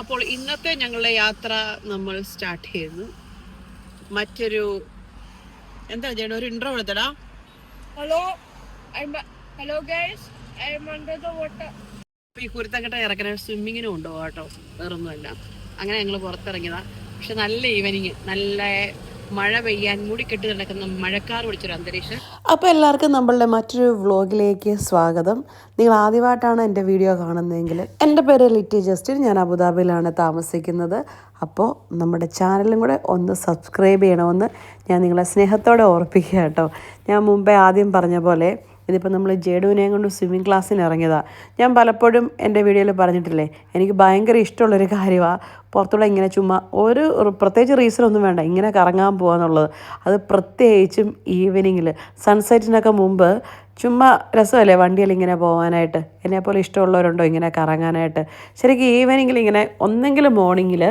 അപ്പോൾ ഇന്നത്തെ ഞങ്ങളുടെ യാത്ര നമ്മൾ സ്റ്റാർട്ട് ചെയ്യുന്നു. മറ്റൊരു എന്താ ചേട്ടാ ഒരു ഇൻട്രോ എടുത്തടാ ഹലോ ഹലോ ഗൈസ് ഐ ഈ കുരുത്തക്കെട്ട ഇറക്കണ സ്വിമ്മിങ്ങിനും ഉണ്ടോ കേട്ടോ. വേറൊന്നുമല്ല. അങ്ങനെ ഞങ്ങൾ പുറത്തിറങ്ങിയതാ. പക്ഷെ നല്ല ഈവനിങ് നല്ല മഴ പെയ്യാൻ മൂടിക്കെട്ട് കിടക്കുന്ന മഴക്കാർ പിടിച്ചൊരു അന്തരീക്ഷം. അപ്പോൾ എല്ലാവർക്കും നമ്മളുടെ മറ്റൊരു വ്ലോഗിലേക്ക് സ്വാഗതം. നിങ്ങൾ ആദ്യമായിട്ടാണ് എന്റെ വീഡിയോ കാണുന്നതെങ്കിൽ എന്റെ പേര് ലിറ്റി ജസ്റ്റിൻ. ഞാൻ അബുദാബിയിലാണ് താമസിക്കുന്നത്. അപ്പോൾ നമ്മുടെ ചാനലും കൂടെ ഒന്ന് സബ്സ്ക്രൈബ് ചെയ്യണമെന്ന് ഞാൻ നിങ്ങളെ സ്നേഹത്തോടെ ഓർപ്പിക്കുക കേട്ടോ. ഞാൻ മുമ്പേ ആദ്യം പറഞ്ഞ പോലെ ഇതിപ്പോൾ നമ്മൾ ജേഡുവിനെയും കൊണ്ട് സ്വിമ്മിങ് ക്ലാസ്സിന് ഇറങ്ങിയതാണ് ഞാൻ പലപ്പോഴും എന്റെ വീഡിയോയിൽ പറഞ്ഞിട്ടില്ലേ എനിക്ക് ഭയങ്കര ഇഷ്ടമുള്ളൊരു കാര്യമാണ് പുറത്തൂടെ ഇങ്ങനെ ചുമ്മാ ഒരു പ്രത്യേകിച്ച് റീസൺ ഒന്നും വേണ്ട ഇങ്ങനെ കറങ്ങാൻ പോകാന്നുള്ളത് അത് പ്രത്യേകിച്ചും ഈവനിങ്ങിൽ സൺസെറ്റിനൊക്കെ മുമ്പ് ചുമ്മാ രസമല്ലേ വണ്ടിയിൽ ഇങ്ങനെ പോകാനായിട്ട് എന്നെപ്പോലെ ഇഷ്ടമുള്ളവരുണ്ടോ ഇങ്ങനെ കറങ്ങാനായിട്ട്? ശരിക്കും ഈവനിങ്ങിൽ ഇങ്ങനെ ഒന്നെങ്കിലും മോർണിംഗിൽ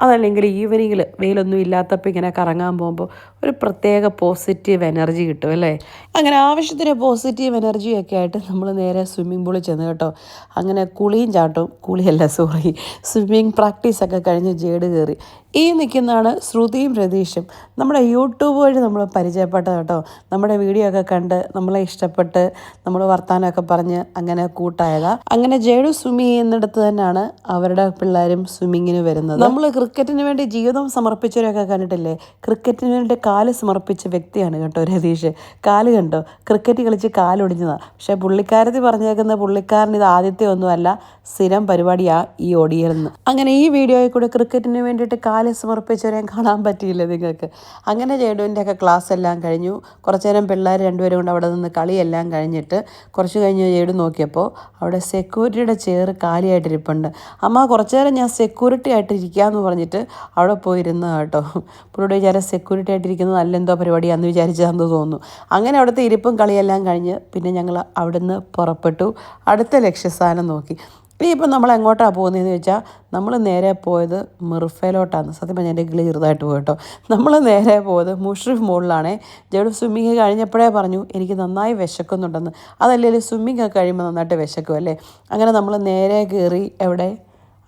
അതല്ലെങ്കിൽ ഈവനിങ്ങിൽ വെയിലൊന്നും ഇല്ലാത്തപ്പോൾ ഇങ്ങനെ കറങ്ങാൻ പോകുമ്പോൾ ഒരു പ്രത്യേക പോസിറ്റീവ് എനർജി കിട്ടും അല്ലേ? അങ്ങനെ ആവശ്യത്തിന് പോസിറ്റീവ് എനർജിയൊക്കെ ആയിട്ട് നമ്മൾ നേരെ സ്വിമ്മിംഗ് പൂളിൽ ചെന്ന് കേട്ടോ. അങ്ങനെ കുളിയും ചാട്ടവും കുളിയല്ല സോറി സ്വിമ്മിങ് പ്രാക്ടീസൊക്കെ കഴിഞ്ഞ് ജേട് കയറി. ഈ നിൽക്കുന്നതാണ് ശ്രുതിയും രതീഷും. നമ്മുടെ യൂട്യൂബ് വഴി നമ്മൾ പരിചയപ്പെട്ടത് കേട്ടോ. നമ്മുടെ വീഡിയോ ഒക്കെ കണ്ട് നമ്മളെ ഇഷ്ടപ്പെട്ട് നമ്മൾ വർത്താനമൊക്കെ പറഞ്ഞ് അങ്ങനെ കൂട്ടായതാ. അങ്ങനെ ജേഡു സ്വിമ്മി ചെയ്യുന്നിടത്ത് തന്നെയാണ് അവരുടെ പിള്ളേരും സ്വിമ്മിങ്ങിന് വരുന്നത്. നമ്മൾ ക്രിക്കറ്റിന് വേണ്ടി ജീവിതം സമർപ്പിച്ചവരൊക്കെ കണ്ടിട്ടില്ലേ? ക്രിക്കറ്റിന് വേണ്ടി കാൽ സമർപ്പിച്ച വ്യക്തിയാണ് കേട്ടോ രതീഷ്. കാൽ കണ്ടോ? ക്രിക്കറ്റ് കളിച്ച് കാലൊടിഞ്ഞതാണ് പക്ഷേ പുള്ളിക്കാരത്തി പറഞ്ഞേക്കുന്ന പുള്ളിക്കാരൻ ഇത് ആദ്യത്തെ ഒന്നുമല്ല സ്ഥിരം പരിപാടിയാണ് ഈ ഓടിയിരുന്ന് അങ്ങനെ ഈ വീഡിയോയിൽ കൂടെ ക്രിക്കറ്റിന് വേണ്ടിയിട്ട് സമർപ്പിച്ചവരെ കാണാൻ പറ്റിയില്ല നിങ്ങൾക്ക്. അങ്ങനെ ജേഡുവിന്റെ ഒക്കെ ക്ലാസ് എല്ലാം കഴിഞ്ഞു. കുറച്ച് നേരം പിള്ളേർ രണ്ടുപേരും കൊണ്ട് അവിടെ നിന്ന് കളിയെല്ലാം കഴിഞ്ഞിട്ട് കുറച്ച് കഴിഞ്ഞ് ജേഡു നോക്കിയപ്പോൾ അവിടെ സെക്യൂരിറ്റിയുടെ ചെയർ കാലിയായിട്ടിരിപ്പുണ്ട്. അമ്മ കുറച്ച് നേരം ഞാൻ സെക്യൂരിറ്റി ആയിട്ടിരിക്കാമെന്ന് പറഞ്ഞിട്ട് അവിടെ പോയിരുന്നു കേട്ടോ. പുള്ളിയുടെ വിചാരം സെക്യൂരിറ്റി ആയിട്ടിരിക്കുന്നത് നല്ല എന്തോ പരിപാടിയാണെന്ന് വിചാരിച്ചതെന്ന് തോന്നുന്നു. അങ്ങനെ അവിടുത്തെ ഇരിപ്പും കളിയെല്ലാം കഴിഞ്ഞ് പിന്നെ ഞങ്ങൾ അവിടുന്ന് പുറപ്പെട്ടു. അടുത്ത ലക്ഷ്യസ്ഥാനം നോക്കി. ഇനിയിപ്പോൾ നമ്മൾ എങ്ങോട്ടാണ് പോകുന്നതെന്ന് ചോദിച്ചാൽ നമ്മൾ നേരെ പോയത് മിർഫയിലോട്ടാണ് സത്യം പറഞ്ഞാൽ എന്റെ കിളി ചെറുതായിട്ട് പോയിട്ടോ നമ്മൾ നേരെ പോയത് മുഷ്രിഫ് മോളിലാണേ. ജവിടെ സ്വിമ്മിങ് കഴിഞ്ഞപ്പോഴേ പറഞ്ഞു എനിക്ക് നന്നായി വിശക്കുന്നുണ്ടെന്ന്. അതല്ലേ സ്വിമ്മിങ് ഒക്കെ കഴിയുമ്പോൾ നന്നായിട്ട് വിശക്കും അല്ലേ? അങ്ങനെ നമ്മൾ നേരെ കയറി എവിടെ?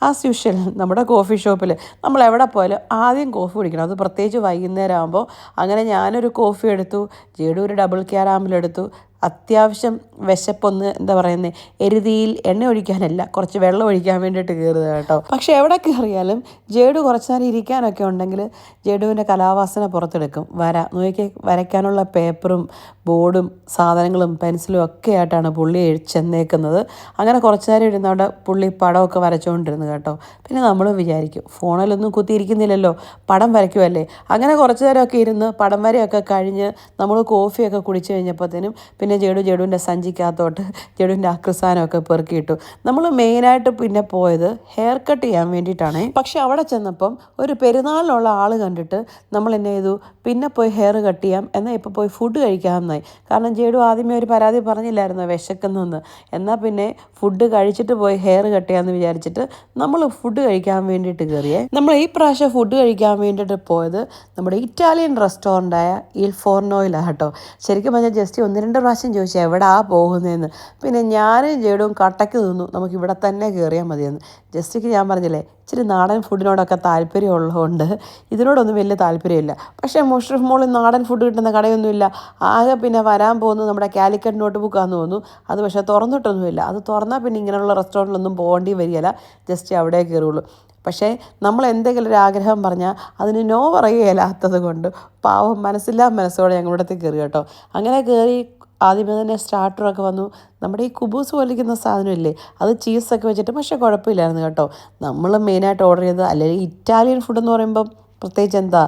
ആസ് യൂഷ്വൽ നമ്മുടെ കോഫി ഷോപ്പിൽ നമ്മൾ എവിടെ പോയാലും ആദ്യം കോഫി കുടിക്കണം. അത് പ്രത്യേകിച്ച് വൈകുന്നേരം ആകുമ്പോൾ അങ്ങനെ ഞാനൊരു കോഫി എടുത്തു ജേഡു ഒരു ഡബിൾ ക്യാരാമിൽ എടുത്തു. അത്യാവശ്യം വിശപ്പൊന്ന് എന്താ പറയുന്നത് എരുതിയിൽ എണ്ണ ഒഴിക്കാനല്ല കുറച്ച് വെള്ളം ഒഴിക്കാൻ വേണ്ടിയിട്ട് കയറുക കേട്ടോ. പക്ഷേ എവിടെ കയറിയാലും ജേഡു കുറച്ച് നേരം ഇരിക്കാനൊക്കെ ഉണ്ടെങ്കിൽ ജേഡുവിന്റെ കലാവാസന പുറത്തെടുക്കും. വര നോക്കി വരയ്ക്കാനുള്ള പേപ്പറും ബോർഡും സാധനങ്ങളും പെൻസിലും ഒക്കെ ആയിട്ടാണ് പുള്ളി ചെന്നേക്കുന്നത്. അങ്ങനെ കുറച്ച് നേരം ഇരുന്ന് അവിടെ പുള്ളി പടമൊക്കെ വരച്ചുകൊണ്ടിരുന്നു കേട്ടോ. പിന്നെ നമ്മൾ വിചാരിക്കും ഫോണിലൊന്നും കുത്തിയിരിക്കുന്നില്ലല്ലോ പടം വരയ്ക്കുമല്ലേ അങ്ങനെ കുറച്ച് നേരമൊക്കെ ഇരുന്ന് പടം വരയൊക്കെ കഴിഞ്ഞ് നമ്മൾ കോഫിയൊക്കെ കുടിച്ചു കഴിഞ്ഞപ്പോഴത്തേനും പിന്നെ ജഡു ജേഡുവിന്റെ സഞ്ചിക്കകത്തോട്ട് ജേഡുവിന്റെ അക്രസാനമൊക്കെ പെറുക്കിയിട്ടു. നമ്മൾ മെയിനായിട്ട് പിന്നെ പോയത് ഹെയർ കട്ട് ചെയ്യാൻ വേണ്ടിയിട്ടാണ്. പക്ഷെ അവിടെ ചെന്നപ്പം ഒരു പെരുന്നാളിനുള്ള ആൾ കണ്ടിട്ട് നമ്മൾ എന്നെ ചെയ്തു. പിന്നെ പോയി ഹെയർ കട്ട് ചെയ്യാം. എന്നാൽ ഇപ്പോൾ പോയി ഫുഡ് കഴിക്കാമെന്നായി. കാരണം ജേഡു ആദ്യമേ ഒരു പരാതി പറഞ്ഞില്ലായിരുന്നു വിശക്കുന്നെന്ന്. എന്നാൽ പിന്നെ ഫുഡ് കഴിച്ചിട്ട് പോയി ഹെയർ കട്ട് ചെയ്യാമെന്ന് വിചാരിച്ചിട്ട് നമ്മൾ ഫുഡ് കഴിക്കാൻ വേണ്ടിയിട്ട് കയറിയേ. നമ്മൾ ഈ പ്രാവശ്യം ഫുഡ് കഴിക്കാൻ വേണ്ടിയിട്ട് പോയത് നമ്മുടെ ഇറ്റാലിയൻ റെസ്റ്റോറന്റായ ഇൽ ഫോർണോയിലാണ് കേട്ടോ. ശരിക്കും പറഞ്ഞാൽ ജസ്റ്റ് ഒന്ന് രണ്ട് പ്രാവശ്യം ചോദിച്ചു എവിടാ പോകുന്നതെന്ന് പിന്നെ ഞാനും ജേഡും കട്ടയ്ക്ക് നിന്നു. നമുക്ക് ഇവിടെ തന്നെ കയറിയാൽ മതിയെന്ന്. ജസ്റ്റിക്ക് ഞാൻ പറഞ്ഞില്ലേ ഇച്ചിരി നാടൻ ഫുഡിനോടൊക്കെ താല്പര്യമുള്ളതുകൊണ്ട് ഇതിനോടൊന്നും വലിയ താല്പര്യമില്ല. പക്ഷേ മുഷ്റഫ് മോളിൽ നാടൻ ഫുഡ് കിട്ടുന്ന കടയൊന്നുമില്ല. ആകെ പിന്നെ വരാൻ പോകുന്നത് നമ്മുടെ കാലിക്കറ്റ് നോട്ട് ബുക്കാന്ന് തോന്നുന്നു. അത് പക്ഷേ തുറന്നിട്ടൊന്നുമില്ല. അത് തുറന്നാൽ പിന്നെ ഇങ്ങനെയുള്ള റെസ്റ്റോറന്റിലൊന്നും പോകേണ്ടി വരികയില്ല. ജസ്റ്റ് അവിടെ കയറുള്ളൂ പക്ഷേ നമ്മൾ എന്തെങ്കിലും ഒരു ആഗ്രഹം പറഞ്ഞാൽ അതിന് നോ പറയുകയില്ലാത്തത് കൊണ്ട് പാവം മനസ്സില്ലാ മനസ്സോടെ ഞങ്ങളിടത്ത് കയറി കേട്ടോ. അങ്ങനെ കയറി ആദ്യമേ തന്നെ സ്റ്റാർട്ടറൊക്കെ വന്നു. നമ്മുടെ ഈ കുബൂസ് പോലിരിക്കുന്ന സാധനമില്ലേ അത് ചീസൊക്കെ വെച്ചിട്ട് പക്ഷേ കുഴപ്പമില്ലായിരുന്നു കേട്ടോ. നമ്മൾ മെയിനായിട്ട് ഓർഡർ ചെയ്തത് അല്ലെങ്കിൽ ഇറ്റാലിയൻ ഫുഡ് എന്ന് പറയുമ്പം പ്രത്യേകിച്ച് എന്താ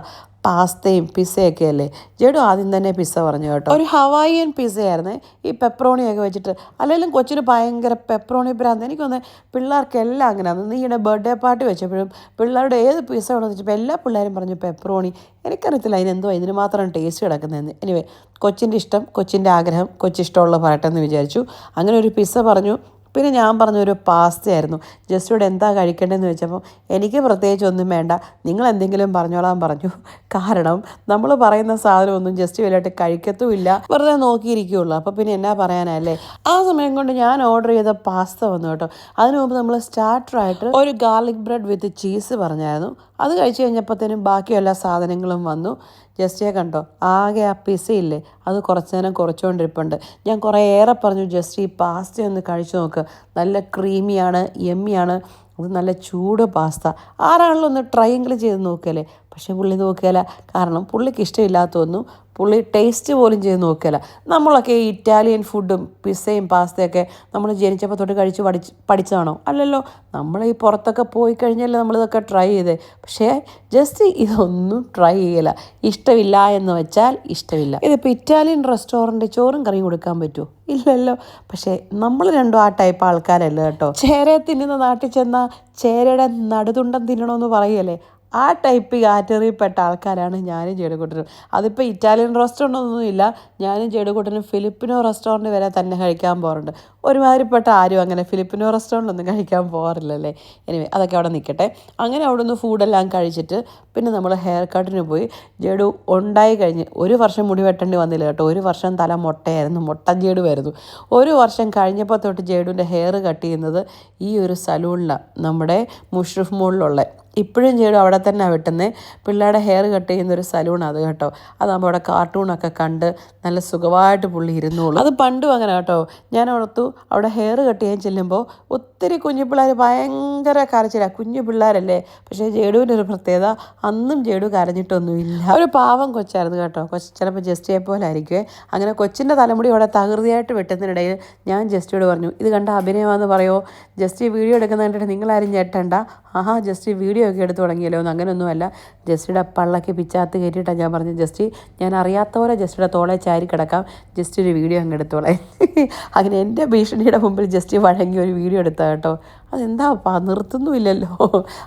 പാസ്തയും പിസ്സയൊക്കെ അല്ലേ? ജഡു ആദ്യം തന്നെ പിസ്സ പറഞ്ഞു കേട്ടോ. ഒരു ഹവായിയൻ പിസ്സയായിരുന്നേ. ഈ പെപ്രോണിയൊക്കെ വെച്ചിട്ട് അല്ലെങ്കിലും കൊച്ചിന് ഭയങ്കര പെപ്രോണി ഭ്രാന്ത്. എനിക്കൊന്ന് പിള്ളേർക്കെല്ലാം അങ്ങനെയാണ് നീയുടെ ബർത്ത്ഡേ പാർട്ടി വെച്ചപ്പോഴും പിള്ളേരുടെ ഏത് പിസ്സ ഉണ്ടെന്ന് വെച്ചപ്പോൾ എല്ലാ പിള്ളേരും പറഞ്ഞു പെപ്രോണി. എനിക്കറിയത്തില്ല അതിനെന്തോ ഇതിന് മാത്രം ടേസ്റ്റ് കിടക്കുന്നതെന്ന്. എനിവേ കൊച്ചിന്റെ ഇഷ്ടം കൊച്ചിന്റെ ആഗ്രഹം കൊച്ചിഷ്ടമുള്ള പറയട്ടെ എന്ന് വിചാരിച്ചു. അങ്ങനെ ഒരു പിസ്സ പറഞ്ഞു. പിന്നെ ഞാൻ പറഞ്ഞൊരു പാസ്തയായിരുന്നു. ജസ്റ്റ് ഇവിടെ എന്താ കഴിക്കേണ്ടതെന്ന് വെച്ചപ്പോൾ എനിക്ക് പ്രത്യേകിച്ച് ഒന്നും വേണ്ട. നിങ്ങൾ എന്തെങ്കിലും പറഞ്ഞോളാൻ പറഞ്ഞു. കാരണം നമ്മൾ പറയുന്ന സാധനമൊന്നും ജസ്റ്റ് വലുതായിട്ട് കഴിക്കത്തുമില്ല. വെറുതെ നോക്കിയിരിക്കുകയുള്ളൂ അപ്പോൾ പിന്നെ എന്നാ പറയാനല്ലേ? ആ സമയം കൊണ്ട് ഞാൻ ഓർഡർ ചെയ്ത പാസ്ത വന്നു കേട്ടോ. അതിനു മുമ്പ് നമ്മൾ സ്റ്റാർട്ടറായിട്ട് ഒരു ഗാർലിക് ബ്രെഡ് വിത്ത് ചീസ് പറഞ്ഞായിരുന്നു. അത് കഴിച്ച് കഴിഞ്ഞപ്പോഴത്തേനും ബാക്കി എല്ലാ സാധനങ്ങളും വന്നു. ജസ്റ്റിയെ കണ്ടോ? ആകെ ആ പിസയില്ലേ അത് കുറച്ച് നേരം കുറച്ചുകൊണ്ടിരിപ്പുണ്ട്. ഞാൻ കുറേ ഏറെ പറഞ്ഞു ജസ്റ്റ് ഈ പാസ്ത ഒന്ന് കഴിച്ചു നോക്ക്. നല്ല ക്രീമിയാണ് എമ്മിയാണ്. അത് നല്ല ചൂട് പാസ്ത. ആരാണല്ലോ ഒന്ന് ട്രൈ എങ്കിലും ചെയ്ത് നോക്കിയല്ലേ? പക്ഷേ പുള്ളി നോക്കിയാല. കാരണം പുള്ളിക്ക് ഇഷ്ടമില്ലാത്തൊന്നും പുള്ളി ടേസ്റ്റ് പോലും ചെയ്ത് നോക്കിയല്ല നമ്മളൊക്കെ ഈ ഇറ്റാലിയൻ ഫുഡും പിസ്സയും പാസ്തയൊക്കെ നമ്മൾ ജനിച്ചപ്പോൾ തൊട്ട് കഴിച്ച് പഠിച്ച് പഠിച്ചതാണോ? അല്ലല്ലോ. നമ്മൾ ഈ പുറത്തൊക്കെ പോയി കഴിഞ്ഞാൽ നമ്മളിതൊക്കെ ട്രൈ ചെയ്തേ. പക്ഷേ ജസ്റ്റ് ഇതൊന്നും ട്രൈ ചെയ്യില്ല ഇഷ്ടമില്ല എന്ന് വെച്ചാൽ ഇഷ്ടമില്ല. ഇതിപ്പോൾ ഇറ്റാലിയൻ റെസ്റ്റോറന്റ് ചോറും കറിയും കൊടുക്കാൻ പറ്റുമോ ഇല്ലല്ലോ. പക്ഷേ നമ്മൾ രണ്ടും ആ ടൈപ്പ് ആൾക്കാരല്ല കേട്ടോ. ചേരയെ തിന്നുന്ന നാട്ടിൽ ചെന്നാൽ ചേരയുടെ നടുതുണ്ടം തിന്നണമെന്ന് പറയല്ലേ? ആ ടൈപ്പ് കാറ്റഗറിയിൽപ്പെട്ട ആൾക്കാരാണ് ഞാനും ചേടുകൂട്ടനും അതിപ്പോൾ ഇറ്റാലിയൻ റെസ്റ്റോറന്റ് ഒന്നുമില്ല. ഞാനും ചേടുകൂട്ടനും ഫിലിപ്പിനോ റെസ്റ്റോറന്റ് വരെ തന്നെ കഴിക്കാൻ പോകാറുണ്ട് ഒരുമാതിരിപ്പെട്ട ആരും അങ്ങനെ ഫിലിപ്പിനോ റെസ്റ്റോറന്റൊന്നും കഴിക്കാൻ പോകാറില്ലല്ലേ എനിവേ അതൊക്കെ അവിടെ നിൽക്കട്ടെ അങ്ങനെ അവിടെ നിന്ന് ഫുഡെല്ലാം കഴിച്ചിട്ട് പിന്നെ നമ്മൾ ഹെയർ കട്ടിന് പോയി. ജേഡു ഉണ്ടായി കഴിഞ്ഞ് ഒരു വർഷം മുടി വെട്ടേണ്ടി വന്നില്ല കേട്ടോ. ഒരു വർഷം തല മുട്ടയായിരുന്നു. മുട്ട ജേഡുമായിരുന്നു ഒരു വർഷം കഴിഞ്ഞപ്പോൾ തൊട്ട് ജേഡുവിന്റെ ഹെയർ കട്ട് ചെയ്യുന്നത് ഈ ഒരു സലൂണിലാണ് നമ്മുടെ മുഷ്റഫ് മോളിലുള്ള ഇപ്പോഴും ചെയ്യും അവിടെ തന്നെ വെട്ടുന്നത് പിള്ളേരുടെ ഹെയർ കട്ട് ചെയ്യുന്ന ഒരു സലൂൺ അത് കേട്ടോ. അതാകുമ്പോൾ അവിടെ കാർട്ടൂണൊക്കെ കണ്ട് നല്ല സുഖമായിട്ട് പുള്ളി ഇരുന്നുള്ളൂ അത് പണ്ടും അങ്ങനെ കേട്ടോ. ഞാൻ ഓർത്തു അവിടെ ഹെയർ കട്ട് ചെയ്യാൻ ചെല്ലുമ്പോൾ ഒത്തിരി കുഞ്ഞു പിള്ളേർ ഭയങ്കര കരച്ചിലാണ് കുഞ്ഞു പിള്ളേരല്ലേ. പക്ഷേ ജേഡുവിന്റെ ഒരു പ്രത്യേകത അന്നും ജേഡു കരഞ്ഞിട്ടൊന്നുമില്ല. ഒരു പാവം കൊച്ചായിരുന്നു കേട്ടോ. കൊച്ച് ചിലപ്പോൾ ജസ്റ്റിയെ പോലെ ആയിരിക്കുമേ അങ്ങനെ കൊച്ചിന്റെ തലമുടി അവിടെ തകൃതിയായിട്ട് വെട്ടുന്നതിനിടയിൽ ഞാൻ ജസ്റ്റിയോട് പറഞ്ഞു ഇത് കണ്ട അഭിനയമാണെന്ന് പറയുമോ ജസ്റ്റ് വീഡിയോ എടുക്കുന്ന കണ്ടിട്ട് നിങ്ങളാരും ഞെട്ടണ്ട. ആഹാ ജസ്റ്റ് വീഡിയോ ഒക്കെ എടുത്തു തുടങ്ങിയല്ലോ എന്ന് അങ്ങനെയൊന്നുമല്ല ജസ്റ്റിയുടെ പള്ളക്ക് പിച്ചാത്ത് കയറ്റിയിട്ടാണ് ഞാൻ പറഞ്ഞത്. ജസ്റ്റ് ഞാൻ അറിയാത്ത പോലെ ജസ്റ്റിയുടെ തോളെ ചാരി കിടക്കാം. ജസ്റ്റ് ഒരു വീഡിയോ അങ്ങ് എടുത്തോളെ. അങ്ങനെ എന്റെ ഭീഷണിയുടെ മുമ്പിൽ ജസ്റ്റ് വഴങ്ങി ഒരു വീഡിയോ എടുത്താൽ കേട്ടോ. അതെന്താ നിർത്തുന്നുമില്ലല്ലോ.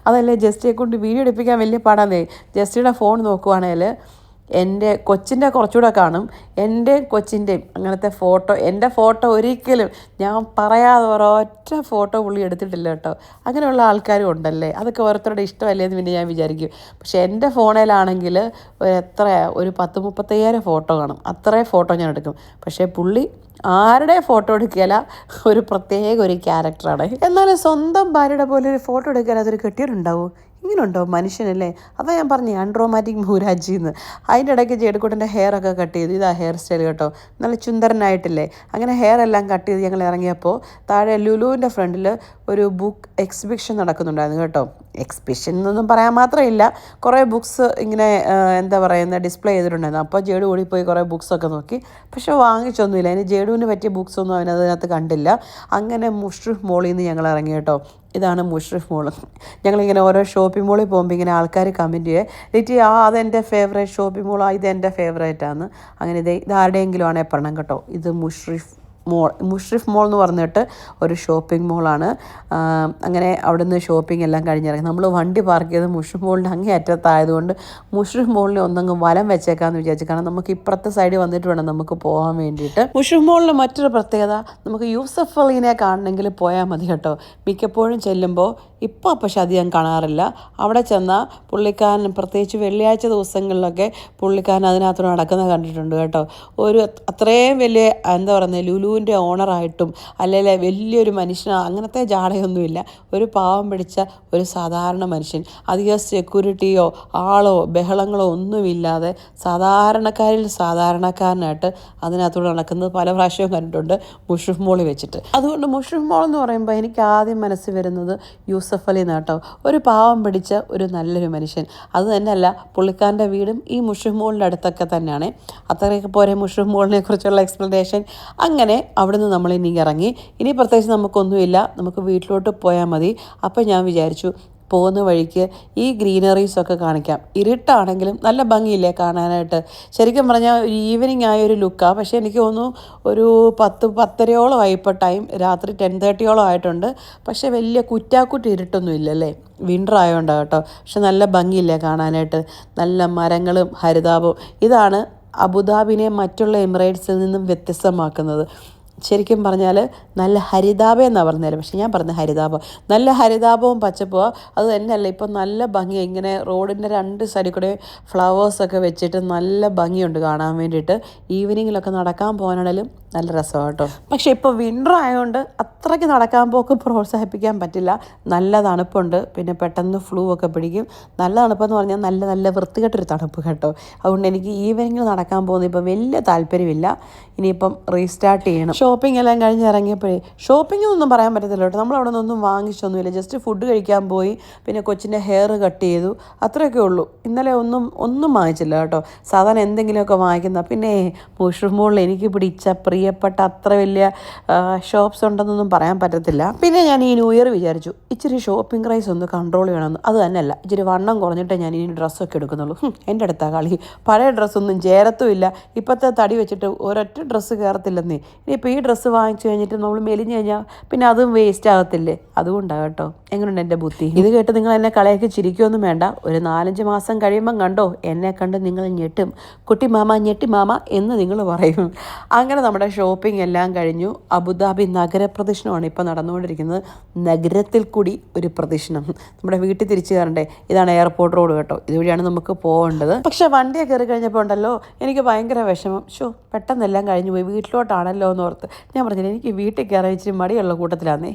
അതല്ലേ ജസ്റ്റിയെ കൊണ്ട് വീഡിയോ എടുപ്പിക്കാൻ വലിയ പാടാന്നേ. ജസ്റ്റിയുടെ ഫോൺ നോക്കുവാണേൽ എന്റെ കൊച്ചിന്റെ കുറച്ചുകൂടെ കാണും. എന്റെ കൊച്ചിന്റെയും അങ്ങനത്തെ ഫോട്ടോ എന്റെ ഫോട്ടോ ഒരിക്കലും ഞാൻ പറയാതെ ഒരൊറ്റ ഫോട്ടോ പുള്ളി എടുത്തിട്ടില്ല കേട്ടോ. അങ്ങനെയുള്ള ആൾക്കാരും ഉണ്ടല്ലേ? അതൊക്കെ ഓരോരുത്തരുടെ ഇഷ്ടമല്ലേ എന്ന് പിന്നെ ഞാൻ വിചാരിക്കും. പക്ഷേ എന്റെ ഫോണിലാണെങ്കിൽ എത്ര ഒരു പത്ത് മുപ്പത്തയ്യായിരം ഫോട്ടോ കാണും. അത്രയും ഫോട്ടോ ഞാൻ എടുക്കും. പക്ഷേ പുള്ളി ആരുടെ ഫോട്ടോ എടുക്കില്ല ഒരു പ്രത്യേക ഒരു ക്യാരക്ടറാണ്. എന്നാലും സ്വന്തം ഭാര്യയുടെ പോലെ ഒരു ഫോട്ടോ എടുക്കാൻ അതൊരു കെട്ടിയിട്ടുണ്ടാവും ഇങ്ങനെയുണ്ടോ മനുഷ്യനല്ലേ? അപ്പോൾ ഞാൻ പറഞ്ഞു ആൻഡ്രോമാറ്റിക് മൂരാജി എന്ന്. അതിന്റെ ഇടയ്ക്ക് ജേടുക്കൂട്ടന്റെ ഹെയർ ഒക്കെ കട്ട് ചെയ്തു. ഇതാ ഹെയർ സ്റ്റൈൽ കേട്ടോ. നല്ല ചുന്ദരനായിട്ടില്ലേ? അങ്ങനെ ഹെയർ എല്ലാം കട്ട് ചെയ്ത് ഞങ്ങൾ ഇറങ്ങിയപ്പോൾ താഴെ ലുലുവിന്റെ ഫ്രണ്ടിൽ ഒരു ബുക്ക് എക്സിബിഷൻ നടക്കുന്നുണ്ടായിരുന്നു കേട്ടോ. എക്സിബിഷൻ എന്നൊന്നും പറയാൻ മാത്രമില്ല. കുറേ ബുക്ക്സ് ഇങ്ങനെ എന്താ പറയുന്നത് ഡിസ്പ്ലേ ചെയ്തിട്ടുണ്ടായിരുന്നു. അപ്പോൾ ജേഡു ഓടിപ്പോയി കുറേ ബുക്സൊക്കെ നോക്കി. പക്ഷെ വാങ്ങിച്ചൊന്നുമില്ല. അതിന് ജേഡുവിന് പറ്റിയ ബുക്സൊന്നും അവനതിനകത്ത് കണ്ടില്ല. അങ്ങനെ മുഷ്രിഫ് മോളിൽ നിന്ന് ഞങ്ങൾ ഇറങ്ങി കേട്ടോ. ഇതാണ് മുഷ്രിഫ് മോൾ ഞങ്ങളിങ്ങനെ ഓരോ ഷോപ്പിംഗ് മോളിൽ പോകുമ്പോൾ ഇങ്ങനെ ആൾക്കാർ കമന്റ് ചെയ്യേ. ലിറ്റി ആ അതെന്റെ ഫേവറേറ്റ് ഷോപ്പിംഗ് മോളാണ് ഇത് എന്റെ ഫേവറേറ്റ് ആണ്. അങ്ങനെ ഇത് ഇതാരുടെയെങ്കിലും ആണെങ്കിൽ പറയണം കേട്ടോ. ഇത് മുഷ്രിഫ് മോൾ മുഷ്രിഫ് മോൾ എന്ന് പറഞ്ഞിട്ട് ഒരു ഷോപ്പിംഗ് മോളാണ് അങ്ങനെ അവിടുന്ന് ഷോപ്പിംഗ് എല്ലാം കഴിഞ്ഞിറങ്ങി. നമ്മൾ വണ്ടി പാർക്ക് ചെയ്ത് മുഷ്രിഫ് മോളിന്റെ അങ്ങേ അറ്റത്തായതുകൊണ്ട് മുഷ്രിഫ് മോളിനെ ഒന്നങ്ങ് വലം വെച്ചേക്കാമെന്ന് വിചാരിച്ചു. കാരണം നമുക്ക് ഇപ്പുറത്തെ സൈഡ് വന്നിട്ട് വേണം നമുക്ക് പോകാൻ വേണ്ടിയിട്ട്. മുഷ്രിഫ് മോളിന്റെ മറ്റൊരു പ്രത്യേകത നമുക്ക് യൂസഫ് അലീനെ കാണണമെങ്കിൽ പോയാൽ മതി കേട്ടോ. മിക്കപ്പോഴും ചെല്ലുമ്പോൾ ഇപ്പോൾ പക്ഷെ അധികം കാണാറില്ല. അവിടെ ചെന്നാൽ പുള്ളിക്കാരൻ പ്രത്യേകിച്ച് വെള്ളിയാഴ്ച ദിവസങ്ങളിലൊക്കെ പുള്ളിക്കാരൻ അതിനകത്തോടെ നടക്കുന്നത് കണ്ടിട്ടുണ്ട് കേട്ടോ. ഒരു അത്രയും വലിയ എന്താ പറയുന്നത് ലുലുവിന്റെ ഓണറായിട്ടും അല്ലെങ്കിൽ വലിയൊരു മനുഷ്യൻ അങ്ങനത്തെ ജാടയൊന്നുമില്ല. ഒരു പാവം പിടിച്ച ഒരു സാധാരണ മനുഷ്യൻ. അധികം സെക്യൂരിറ്റിയോ ആളോ ബഹളങ്ങളോ ഒന്നുമില്ലാതെ സാധാരണക്കാരിൽ സാധാരണക്കാരനായിട്ട് അതിനകത്തൂടെ നടക്കുന്നത് പല പ്രാവശ്യവും കണ്ടിട്ടുണ്ട് മുഷ്റഫ് മോളി വെച്ചിട്ട്. അതുകൊണ്ട് മുഷ്റഫ് മോൾ എന്ന് പറയുമ്പോൾ എനിക്ക് ആദ്യം മനസ്സിൽ വരുന്നത് യൂസഫ് അലി നാട്ടോ ഒരു പാവം പിടിച്ച ഒരു നല്ലൊരു മനുഷ്യൻ. അത് തന്നെയല്ല പുള്ളിക്കാരന്റെ വീടും ഈ മുഷ്റഫ് മോളിന്റെ അടുത്തൊക്കെ തന്നെയാണ്. അത്രയൊക്കെ പോരെ മുഷ്റഫ് മോളിനെ കുറിച്ചുള്ള എക്സ്പ്ലനേഷൻ അങ്ങനെ അവിടുന്ന് നമ്മൾ ഇനി ഇറങ്ങി. ഇനി പ്രത്യേകിച്ച് നമുക്കൊന്നുമില്ല. നമുക്ക് വീട്ടിലോട്ട് പോയാൽ മതി. അപ്പോൾ ഞാൻ വിചാരിച്ചു പോകുന്ന വഴിക്ക് ഈ ഗ്രീനറീസൊക്കെ കാണിക്കാം. ഇരുട്ടാണെങ്കിലും നല്ല ഭംഗിയില്ലേ കാണാനായിട്ട്. ശരിക്കും പറഞ്ഞാൽ ഒരു ഈവനിങ് ആയ ഒരു ലുക്കാണ് പക്ഷേ എനിക്ക് തോന്നുന്നു ഒരു പത്ത് പത്തരയോളം ആയിപ്പോൾ ടൈം രാത്രി ടെൻ തേർട്ടിയോളം ആയിട്ടുണ്ട്. പക്ഷേ വലിയ കുറ്റാക്കുറ്റി ഇരുട്ടൊന്നും ഇല്ലല്ലേ? വിന്റർ ആയതുകൊണ്ടാണ് കേട്ടോ. പക്ഷെ നല്ല ഭംഗിയില്ലേ കാണാനായിട്ട്. നല്ല മരങ്ങളും ഹരിതാപവും. ഇതാണ് അബുദാബിനെ മറ്റുള്ള എമിറേറ്റ്സിൽ നിന്നും വ്യത്യസ്തമാക്കുന്നത്. ശരിക്കും പറഞ്ഞാൽ നല്ല ഹരിതാപം എന്നാണ് പറഞ്ഞത് പക്ഷെ ഞാൻ പറഞ്ഞ ഹരിതാപം. നല്ല ഹരിതാപവും പച്ചപ്പോ അത് തന്നെയല്ല. ഇപ്പം നല്ല ഭംഗി ഇങ്ങനെ റോഡിന്റെ രണ്ട് സൈഡിൽ കൂടെ ഫ്ലവേഴ്സൊക്കെ വെച്ചിട്ട് നല്ല ഭംഗിയുണ്ട് കാണാൻ വേണ്ടിയിട്ട്. ഈവനിങ്ങിലൊക്കെ നടക്കാൻ പോകാനാണെങ്കിലും നല്ല രസമാണ് കേട്ടോ പക്ഷേ ഇപ്പോൾ വിന്റർ ആയതുകൊണ്ട് അത്രയ്ക്ക് നടക്കാൻ പോക്ക് പ്രോത്സാഹിപ്പിക്കാൻ പറ്റില്ല. നല്ല തണുപ്പുണ്ട്. പിന്നെ പെട്ടെന്ന് ഫ്ലൂ ഒക്കെ പിടിക്കും. നല്ല തണുപ്പെന്ന് പറഞ്ഞാൽ നല്ല നല്ല വൃത്തികെട്ടൊരു തണുപ്പ് കേട്ടോ. അതുകൊണ്ട് എനിക്ക് ഈവനിങ്ങിൽ നടക്കാൻ പോകുന്ന ഇപ്പോൾ വലിയ താല്പര്യമില്ല. ഇനിയിപ്പം റീസ്റ്റാർട്ട് ചെയ്യണം. ഷോപ്പിംഗ് എല്ലാം കഴിഞ്ഞ് ഇറങ്ങിയപ്പോഴേ ഷോപ്പിംഗ് ഒന്നും പറയാൻ പറ്റത്തില്ല കേട്ടോ. നമ്മൾ അവിടെ നിന്നൊന്നും വാങ്ങിച്ചൊന്നുമില്ല. ജസ്റ്റ് ഫുഡ് കഴിക്കാൻ പോയി. പിന്നെ കൊച്ചിന്റെ ഹെയർ കട്ട് ചെയ്തു. അത്രയൊക്കെ ഉള്ളൂ. ഇന്നലെ ഒന്നും ഒന്നും വാങ്ങിച്ചില്ല കേട്ടോ. സാധാരണ എന്തെങ്കിലുമൊക്കെ വാങ്ങിക്കുന്ന. പിന്നെ മുഷ്റൂമുകളിൽ എനിക്ക് പിടിച്ച പ്രിയപ്പെട്ട അത്ര വലിയ ഷോപ്സ് ഉണ്ടെന്നൊന്നും പറയാൻ പറ്റത്തില്ല. പിന്നെ ഞാൻ ഈ ന്യൂ ഇയർ വിചാരിച്ചു ഇച്ചിരി ഷോപ്പിംഗ് പ്രൈസ് ഒന്ന് കൺട്രോൾ ചെയ്യണമെന്ന്. അത് തന്നെയല്ല ഇച്ചിരി വണ്ണം കുറഞ്ഞിട്ട് ഞാൻ ഇനി ഡ്രസ്സൊക്കെ എടുക്കുന്നുള്ളൂ. എന്റെ അടുത്താ കളി. പഴയ ഡ്രസ്സൊന്നും ചേരത്തുമില്ല ഇപ്പോഴത്തെ തടി വെച്ചിട്ട് ഒരൊറ്റ ഡ്രസ്സ് കയറത്തില്ലെന്നേ ഇനിയിപ്പോൾ ഈ ഡ്രസ്സ് വാങ്ങിച്ചു കഴിഞ്ഞിട്ട് നമ്മൾ മെലിഞ്ഞ് കഴിഞ്ഞാൽ പിന്നെ അതും വേസ്റ്റ് ആകത്തില്ലേ? അതുകൊണ്ടാണ് കേട്ടോ. എങ്ങനെയുണ്ട് എന്റെ ബുദ്ധി? ഇത് കേട്ട് നിങ്ങൾ എന്നെ കളയൊക്കെ ചിരിക്കുമൊന്നും വേണ്ട. ഒരു നാലഞ്ച് മാസം കഴിയുമ്പം കണ്ടോ എന്നെ കണ്ട് നിങ്ങൾ ഞെട്ടും. കുട്ടി മാമ ഞെട്ടി മാമ എന്ന് നിങ്ങൾ പറയും. അങ്ങനെ നമ്മുടെ ഷോപ്പിംഗ് എല്ലാം കഴിഞ്ഞു. അബുദാബി നഗരപ്രദക്ഷിണമാണ് ഇപ്പോൾ നടന്നുകൊണ്ടിരിക്കുന്നത്. നഗരത്തിൽ കൂടി ഒരു പ്രദക്ഷിണം. നമ്മുടെ വീട്ടിൽ തിരിച്ചു കയറണ്ടേ? ഇതാണ് എയർപോർട്ട് റോഡ് കേട്ടോ. ഇതുവഴിയാണ് നമുക്ക് പോകേണ്ടത്. പക്ഷേ വണ്ടിയെ കയറി കഴിഞ്ഞപ്പോൾ ഉണ്ടല്ലോ എനിക്ക് ഭയങ്കര വിഷമം. ഷോ പെട്ടെന്നെല്ലാം കഴിഞ്ഞു പോയി. വീട്ടിലോട്ടാണല്ലോ എന്ന് ഓർത്ത് ഞാൻ പറഞ്ഞില്ല എനിക്ക് വീട്ടിൽ കയറാൻ ഇച്ചിരി മടിയുള്ള കൂട്ടത്തിലാന്നേ.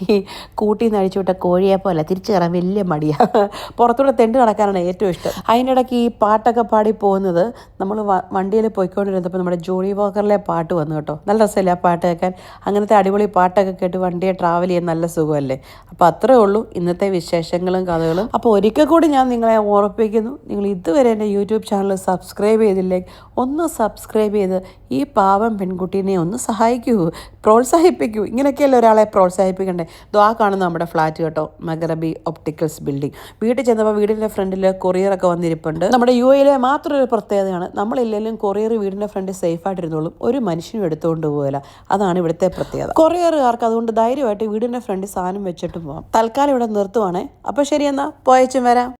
ഈ കൂട്ടിൽ നിന്ന് അഴിച്ചു വിട്ട കോഴിയെ പോലെ തിരിച്ചു കയറാൻ വലിയ മടിയാണ് പുറത്തൂടെ തെണ്ട് നടക്കാനാണ് ഏറ്റവും ഇഷ്ടം. അതിനിടയ്ക്ക് ഈ പാട്ടൊക്കെ പാടി പോകുന്നത് നമ്മൾ വണ്ടിയിൽ പോയിക്കൊണ്ടിരുന്നപ്പോൾ നമ്മുടെ ജോണി വാക്കറിലെ പാട്ട് വന്നു. കേട്ടോ. നല്ല രസമല്ലേ ആ പാട്ട് കേൾക്കാൻ? അങ്ങനത്തെ അടിപൊളി പാട്ടൊക്കെ കേട്ട് വണ്ടിയെ ട്രാവൽ ചെയ്യാൻ നല്ല സുഖമല്ലേ? അപ്പോൾ അത്രേ ഉള്ളൂ ഇന്നത്തെ വിശേഷങ്ങളും കഥകളും. അപ്പോൾ ഒരിക്കൽ കൂടി ഞാൻ നിങ്ങളെ ഓർപ്പിക്കുന്നു നിങ്ങൾ ഇതുവരെ എന്റെ യൂട്യൂബ് ചാനൽ സബ്സ്ക്രൈബ് ചെയ്തില്ലേ ഒന്ന് സബ്സ്ക്രൈബ് ചെയ്ത് ഈ പാവം പെൺകുട്ടീനെ ഒന്ന് സഹായിക്കൂ പ്രോത്സാഹിപ്പിക്കൂ. ഇങ്ങനെയൊക്കെയല്ലേ ഒരാളെ പ്രോത്സാഹിപ്പിക്കണ്ടേ? ദ്വാ കാണുന്ന നമ്മുടെ ഫ്ലാറ്റ് കേട്ടോ മഗറബി ഒപ്റ്റിക്കൽസ് ബിൽഡിംഗ്. വീട്ടിൽ ചെന്നപ്പോൾ വീടിന്റെ ഫ്രണ്ടിൽ കൊറിയറൊക്കെ വന്നിരിപ്പുണ്ട്. നമ്മുടെ യു എയിലെ മാത്രം ഒരു പ്രത്യേകതയാണ് നമ്മളില്ലെങ്കിലും കൊറിയർ വീടിന്റെ ഫ്രണ്ട് സേഫ് ആയിട്ടിരുന്നോളും ഒരു മനുഷ്യനും എടുത്തുകൊണ്ട് പോകില്ല അതാണ് ഇവിടുത്തെ പ്രത്യേകത. കൊറിയറുകാർക്ക് അതുകൊണ്ട് ധൈര്യമായിട്ട് വീടിന്റെ ഫ്രണ്ടിൽ സാധനം വെച്ചിട്ട് പോകാം തൽക്കാലം ഇവിടെ നിർത്തുവാണേ. അപ്പോൾ ശരി എന്നാൽ പോയച്ചും വരാം.